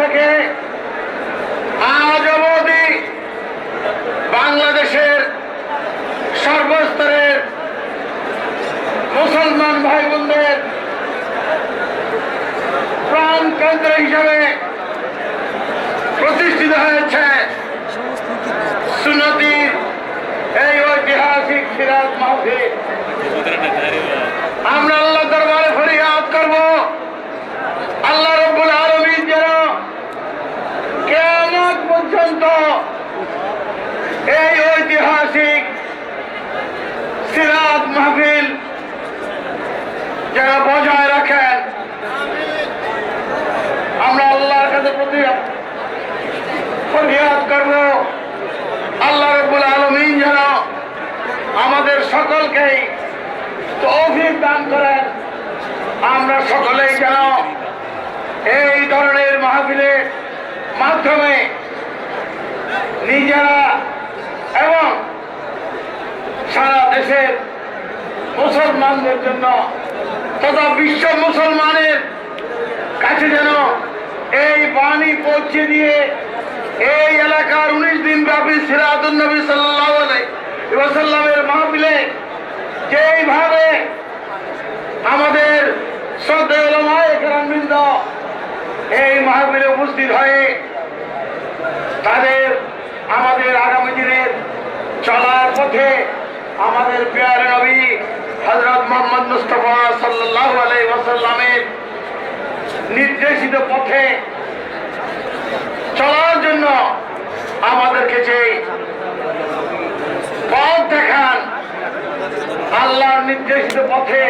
থেকে আজ অবধি বাংলাদেশের সর্বস্তরের মুসলমান ভাই বোনদের প্রাণ কেন্দ্র হিসাবে প্রতিষ্ঠিত হয়েছে সুনতির এই ঐতিহাসিক সিরাজ মাহফিল আমরা আল্লাহ দরবারে ফরিয়াদ করব আল্লাহ রব্বুল আলমিন যেন কেমন পর্যন্ত এই ঐতিহাসিক সিরাজ মাহফিল যারা বজায় রাখেন আমরা আল্লাহর কাছে প্রতি আমাদের সকলকেই দান করেন। আমরা সকলেই যেন এই ধরনের মাহফিলের মাধ্যমে নিজেরা এবং সারা দেশের মুসলমানদের জন্য তথা বিশ্ব মুসলমানের কাছে যেন এই বাণী পৌঁছে দিয়ে এই এলাকার উনিশ দিন ব্যাপী সিরাতুল নবী সাল্লাহ সাল্লামের মাহফিলে যেইভাবে আমাদের শ্রদ্ধেয় গ্রামবৃন্দ এই মাহফিলে উপস্থিত হয়ে তাদের আমাদের আগামী দিনের চলার পথে আমাদের পেয়ার নবী হজরত মোহাম্মদ মুস্তফা সাল্লাহ আলাই ওয়াসাল্লামের নির্দেশিত পথে চলার জন্য আমাদেরকে যে পথ দেখান, আল্লাহর নির্দেশিত পথে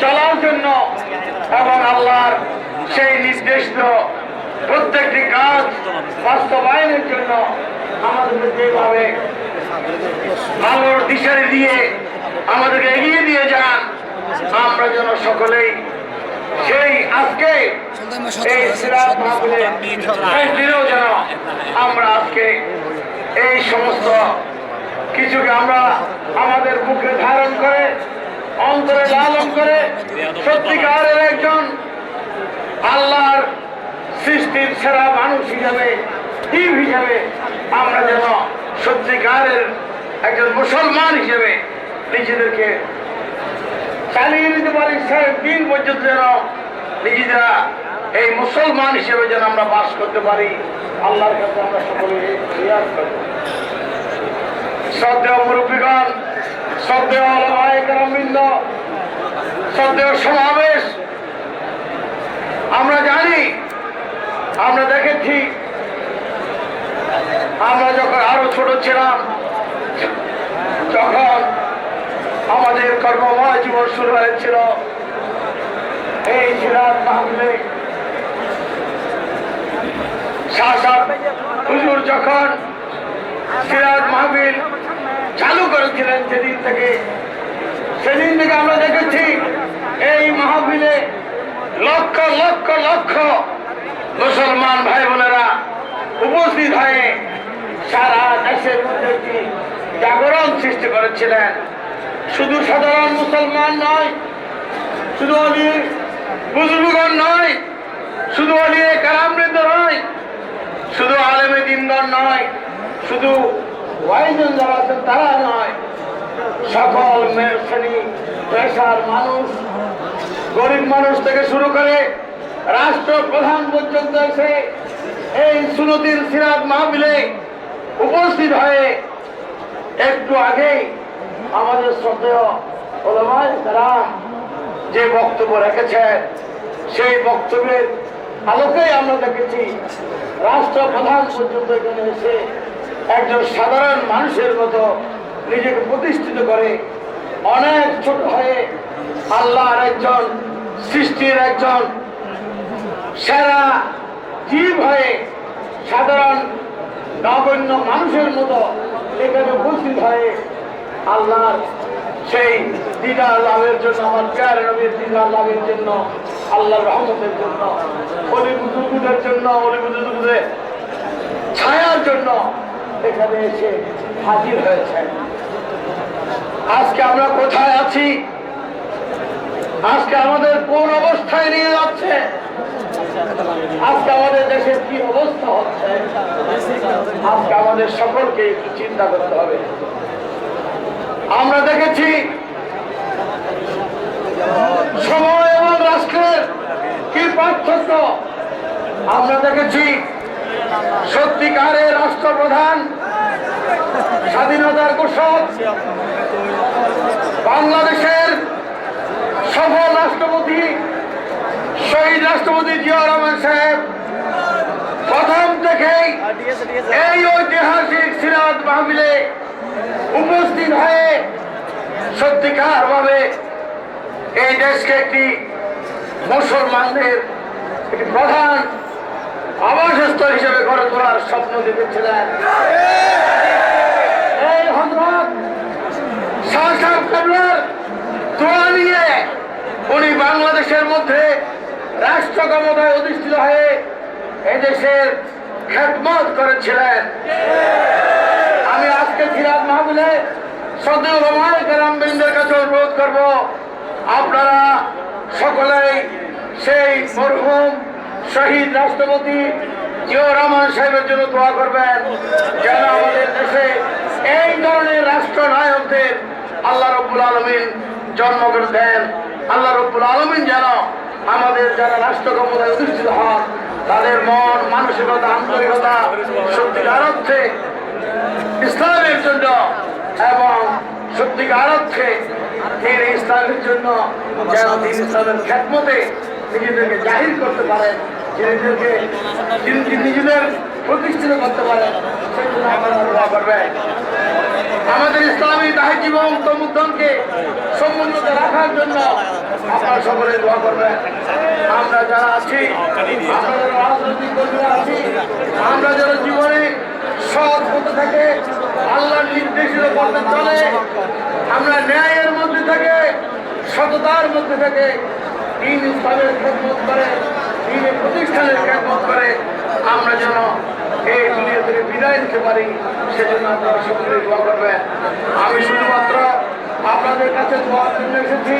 চলার জন্য এবং আল্লাহর সেই নির্দেশিত প্রত্যেকটি কাজ বাস্তবায়নের জন্য আমাদেরকে যেভাবে আলোর দিশারি দিয়ে আমাদেরকে এগিয়ে দিয়ে যান, আমরা যেন সকলেই সেই আজকে এই সিরাত মাহফিলে শেষ যেন আমরা আজকে এই সমস্ত কিছুকে আমরা আমাদের বুকে ধারণ করে অন্তরে লালন করে সত্যিকারের একজন আল্লাহর সৃষ্টির সেরা মানুষ হিসাবে টিম হিসাবে আমরা যেন সত্যিকারের একজন মুসলমান হিসেবে নিজেদেরকে চালিয়ে নিতে পারি দিন পর্যন্ত যেন নিজেরা এই মুসলমান হিসেবে যেন আমরা বাস করতে পারি, আল্লাহর কাছে আমরা সকলে রিয়াজ করব শ্রদ্ধেয় মুরব্বীগণ, শ্রদ্ধেয় শ্রদ্ধেয় সমাবেশ, আমরা জানি, আমরা দেখেছি, আমরা যখন আরও ছোট ছিলাম, যখন আমাদের কর্মময় জীবন শুরু হয়েছিল, এই সিরাজ মাহফিলে হুজুর যখন সিরাজ মাহফিল চালু করেছিলেন সেদিন থেকে সেদিন থেকে আমরা দেখেছি এই মাহফিলে লক্ষ লক্ষ লক্ষ মুসলমান ভাই বোনেরা উপস্থিত হয়ে সারা দেশের মধ্যে জাগরণ সৃষ্টি করেছিলেন। শুধু সাধারণ মুসলমান নয়, শুধু অলি বুজুর্গণ নয়, শুধু অলি কারামৃদ্ধ নয় শুধু আলেমে দিনগণ নয়, শুধু ওয়াইজন যারা আছেন তারা নয়, সকল শ্রেণি পেশার মানুষ, গরিব মানুষ থেকে শুরু করে রাষ্ট্র প্রধান পর্যন্ত এসে এই সুনতির সিরাজ মাহবিলে উপস্থিত হয়ে একটু আগেই আমাদের শ্রদ্ধেয় কারাম যে বক্তব্য রেখেছেন, সেই বক্তব্যের আলোকেই আমরা দেখেছি রাষ্ট্র প্রধান পর্যন্ত এখানে এসে একজন সাধারণ মানুষের মতো নিজেকে প্রতিষ্ঠিত করে অনেক ছোট হয়ে আল্লাহর একজন, সৃষ্টির একজন সেরা জীব হয়ে সাধারণ নগণ্য মানুষের মতো এখানে উপস্থিত হয়ে আল্লাহর সেই দিদার লাভের জন্য, আমার প্যার নবীর দিদার লাভের জন্য রহমতের জন্য জন্য ছায়ার জন্য এখানে এসে হাজির আজকে আমরা কোথায় আছি? আজকে আমাদের কোন অবস্থায় নিয়ে যাচ্ছে? আজকে আমাদের দেশের কি অবস্থা হচ্ছে? আজকে আমাদের সকলকে একটু চিন্তা করতে হবে। আমরা দেখেছি, সময় রাষ্ট্রের কি পার্থক্য? আমরা দেখেছি সত্যিকারের রাষ্ট্রপ্রধান, স্বাধীনতার ঘোষক, বাংলাদেশের সফল রাষ্ট্রপতি, শহীদ রাষ্ট্রপতি জিয়া রহমান সাহেব। প্রথম থেকেই এই ঐতিহাসিক সিরাজ মাহফিলে উপস্থিত হয়ে সত্যিকার ভাবে এই দেশকে একটি মুসলমানদের একটি প্রধান আবাসস্থল হিসেবে গড়ে তোলার স্বপ্ন দেখেছিলেন। এই উনি বাংলাদেশের মধ্যে রাষ্ট্র ক্ষমতায় অধিষ্ঠিত হয়ে এদেশের খেদমত করেছিলেন। আমি আজকে সিরাজ মাহবুলে সদীয় রমায় গ্রামবৃন্দের কাছে অনুরোধ করব, আপনারা সকলেই সেই মরহুম শহীদ রাষ্ট্রপতি জিয়া রহমান সাহেবের জন্য দোয়া করবেন যেন আমাদের দেশে এই ধরনের রাষ্ট্রনায়কদের আল্লাহ রব্বুল আলমিন জন্ম করে দেন। আল্লাহ রব্বুল আলমিন যেন আমাদের যারা রাষ্ট্র ক্ষমতায় অধিষ্ঠিত হন, তাদের মন, মানসিকতা, আন্তরিকতা সত্যিকার অর্থে ইসলামের জন্য এবং সত্যিকার অর্থে দিন ইসলামের জন্য যেন দিন ইসলামের নিজেদেরকে জাহির করতে পারেন, নিজেদেরকে নিজেদের প্রতিষ্ঠিত করতে পারেন আপনারা দোয়া আমাদের ইসলামী দাহি জীবন তমুদ্দনকে সমুন্নত রাখার জন্য আপনারা সকলে দোয়া করবেন আমরা যারা আছি, আমরা যারা রাজনৈতিক কর্মীরা আছি, আমরা যারা জীবনে সৎ পথে থেকে আল্লাহর নির্দেশিত পথে চলে। আমরা ন্যায়ের মধ্যে থেকে, সততার মধ্যে থেকে। দিন ইসলামের খেদমত করে, দিনের প্রতিষ্ঠানের খেদমত করে। আমরা যেন এই দুনিয়া থেকে বিদায় নিতে পারি, সেজন্য আপনারা সকলে দোয়া করবেন। আমি শুধুমাত্র আপনাদের কাছে দোয়ার জন্য এসেছি।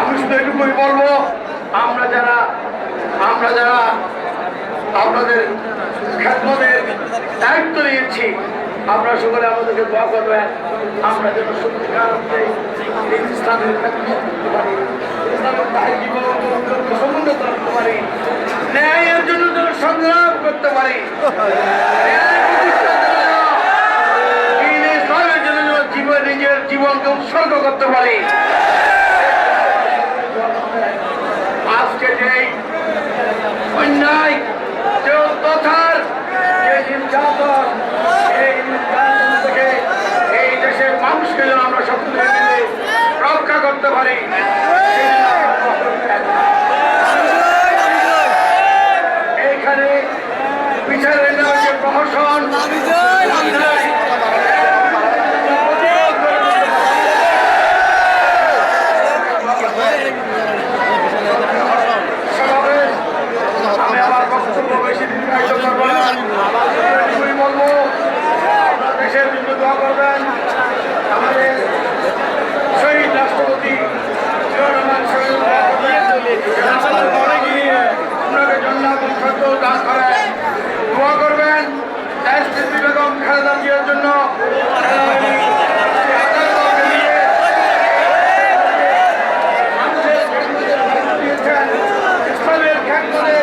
আমি শুধু এটুকুই বলব, আমরা যারা আমরা যারা আপনাদের খেদমতের দায়িত্ব নিয়েছি। আপনারা সকলে আমাদেরকে দোয়া করবেন। আমরা যেন সত্যিকার অর্থে ইসলামের খেদমত করতে পারি ইসলামের দায় জীবন সমুন্নত রাখতে পারি, ন্যায়ের জন্য যেন সংগ্রাম করতে পারি নিজের জীবনকে উৎসর্গ করতে পারি। আজকে অন্যায় যে অত্যাচার যে এই নির্যাতন মানুষকে যেন আমরা সকলে রক্ষা করতে পারি এইখানে বিচারের নেওয়া যে প্রহসন সমাবেশ আমি আমার বক্তব্য বেশি দীর্ঘায়িত করব না এটুকুই বলব আপনারা দেশের জন্য দোয়া করবেন আমাদের শহীদ রাষ্ট্রপতি জিয়াউর রহমান সাহেবের দোয়া করবেন। যেন আল্লাহ ঘরে গিয়ে আপনাকে জান্নাত ও ফেরদৌস দান করেন। দোয়া করবেন দেশনেত্রী বেগম খালেদা জিয়ার জন্য মানুষের দিয়েছেন ইসলামের খ্যাতমতে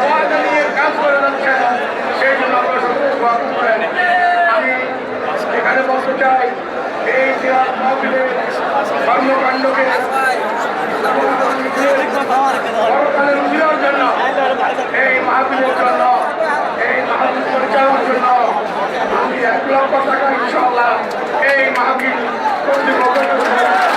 দোয়া জানিয়ে কাজ করে যাচ্ছেন সেই জন্য আপনারা সকলে দোয়া করবেন আমি এখানে বলতে চাই এই সিরাজ মাহফিলের কর্মকাণ্ডকে পরকালে রুজির জন্য এই জন্য এই মাহফিল পরিচালনার জন্য আমি এক লক্ষ টাকা ইনশাল্লাহ এই মাহবিল কর্তৃপক্ষের